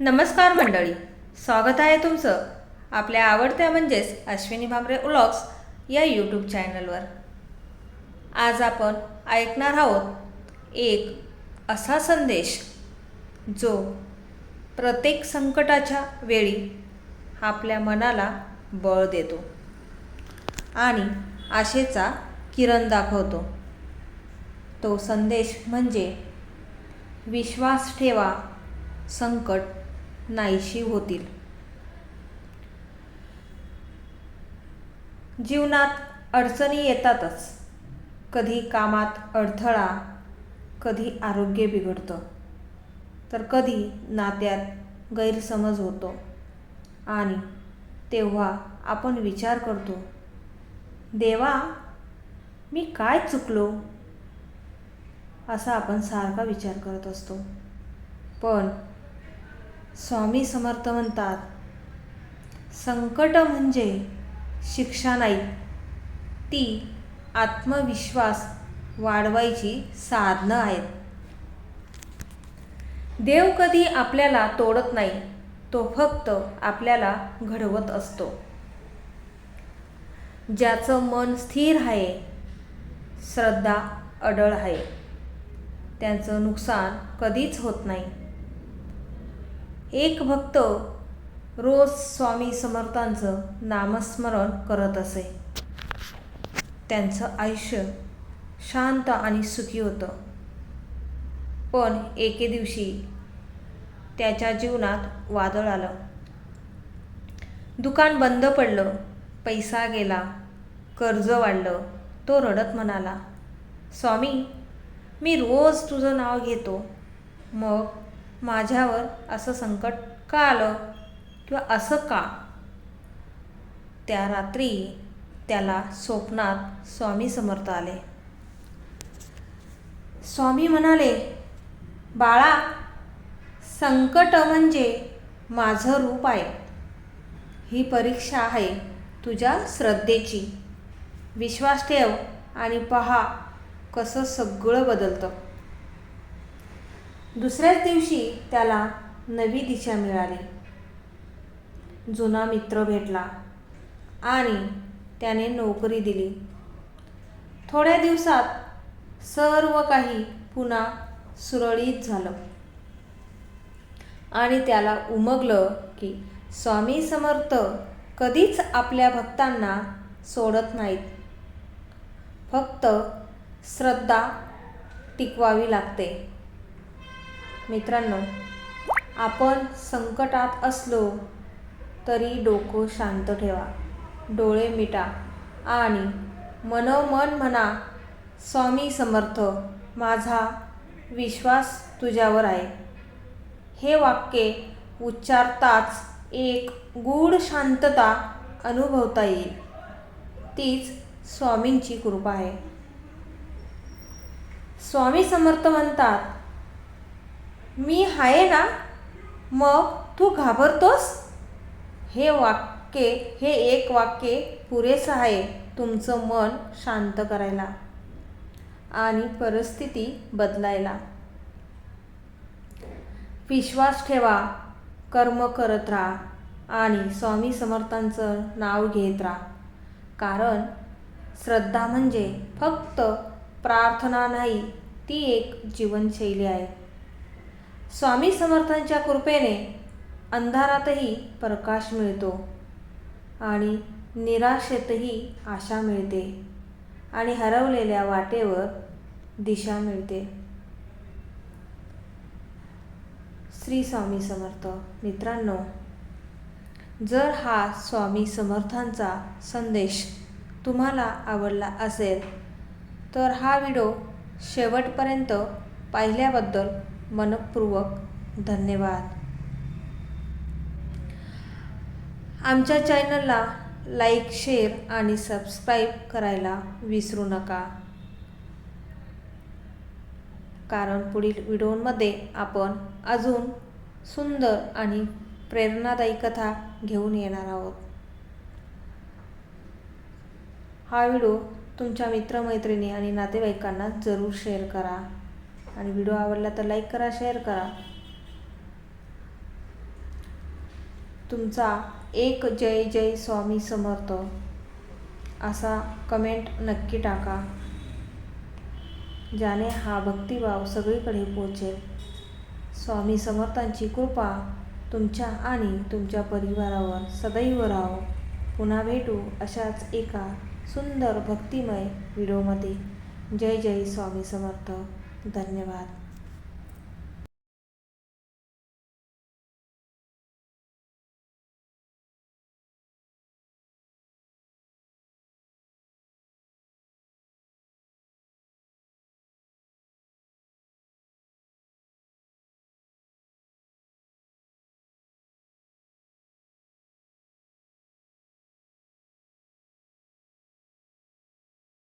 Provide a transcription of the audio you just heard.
नमस्कार मंडळी. स्वागत आहे तुमचं आपल्या आवडत्या म्हणजेच अश्विनी भामरे उलॉक्स या यूट्यूब चॅनलवर आज आपण ऐकणार आहोत एक असा संदेश जो प्रत्येक संकटाच्या वेळी आपल्या मनाला बळ देतो आणि आशेचा किरण दाखवतो. तो संदेश म्हणजे विश्वास ठेवा संकट नाहीशी होतील. जीवनात अडचणी येतातच. कधी कामात अडथळा कधी आरोग्य बिघडतं. तर कधी नात्यात गैरसमज होतो. आणि तेव्हा आपण विचार करतो देवा मी काय चुकलो? असा आपण सारखा विचार करत असतो. पण स्वामी समर्थ म्हणतात संकट म्हणजे शिक्षा नाही. ती आत्मविश्वास वाढवायची साधनं आहेत. देव कधी आपल्याला तोडत नाही तो फक्त आपल्याला घडवत असतो. ज्याचं मन स्थिर आहे श्रद्धा अडळ आहे. त्यांचं नुकसान कधीच होत नाही. एक भक्त रोज स्वामी समर्थांचं नामस्मरण करत असे. त्यांचं आयुष्य शांत आणि सुखी होतं. पण एके दिवशी त्याच्या जीवनात वादळ आलं. दुकान बंद पडलं पैसा गेला कर्ज वाढलं तो रडत म्हणाला स्वामी मी रोज तुझं नाव घेतो. मग माझ्यावर असं संकट का आलं? किंवा असं का? त्या रात्री त्याला स्वप्नात स्वामी समर्थ आले. स्वामी म्हणाले बाळा संकट म्हणजे माझं रूप आहे. ही परीक्षा आहे तुझ्या श्रद्धेची. विश्वास ठेव आणि पहा कसं सगळं बदलतं. दुसऱ्याच दिवशी त्याला नवी दिशा मिळाली. जुना मित्र भेटला आणि त्याने नोकरी दिली. थोड्या दिवसात सर्व काही पुन्हा सुरळीत झालं. आणि त्याला उमगलं की स्वामी समर्थ कधीच आपल्या भक्तांना सोडत नाहीत. फक्त श्रद्धा टिकवावी लागते. मित्रांनो आपण संकटात असलो तरी डोकं शांत ठेवा. डोळे मिटा आणि मनोमन म्हणा स्वामी समर्थ माझा विश्वास तुझ्यावर आहे. हे वाक्य उच्चारताच एक गूढ शांतता अनुभवता येईल. तीच स्वामींची कृपा आहे. स्वामी समर्थ म्हणतात मी आहे ना? मग तू घाबरतोस? हे वाक्य हे एक वाक्य पुरेसं आहे तुमचं मन शांत करायला आणि परिस्थिती बदलायला. विश्वास ठेवा कर्म करत राहा आणि स्वामी समर्थांचं नाव घेत राहा. कारण श्रद्धा म्हणजे फक्त प्रार्थना नाही ती एक जीवनशैली आहे. स्वामी समर्थांच्या कृपेने अंधारातही प्रकाश मिळतो आणि निराशेतही आशा मिळते आणि हरवलेल्या वाटेवर दिशा मिळते. श्री स्वामी समर्थ मित्रांनो जर हा स्वामी समर्थांचा संदेश तुम्हाला आवडला असेल तर हा व्हिडिओ शेवटपर्यंत पाहिल्याबद्दल मनपूर्वक धन्यवाद. आमच्या चॅनलला लाईक शेअर आणि सबस्क्राईब करायला विसरू नका. कारण पुढील व्हिडिओमध्ये आपण अजून सुंदर आणि प्रेरणादायी कथा घेऊन येणार आहोत. हा व्हिडिओ तुमच्या मित्रमैत्रिणी आणि नातेवाईकांना जरूर शेअर करा. आणि व्हिडिओ आवडला तर लाईक करा शेअर करा. तुमचा एक जय जय स्वामी समर्थ असा कमेंट नक्की टाका ज्याने हा भक्तिभाव सगळीकडे पोचेल स्वामी समर्थांची कृपा तुमच्या आणि तुमच्या परिवारावर सदैव राहो. पुन्हा भेटू अशाच एका सुंदर भक्तिमय व्हिडिओमध्ये. जय जय स्वामी समर्थ. धन्यवाद.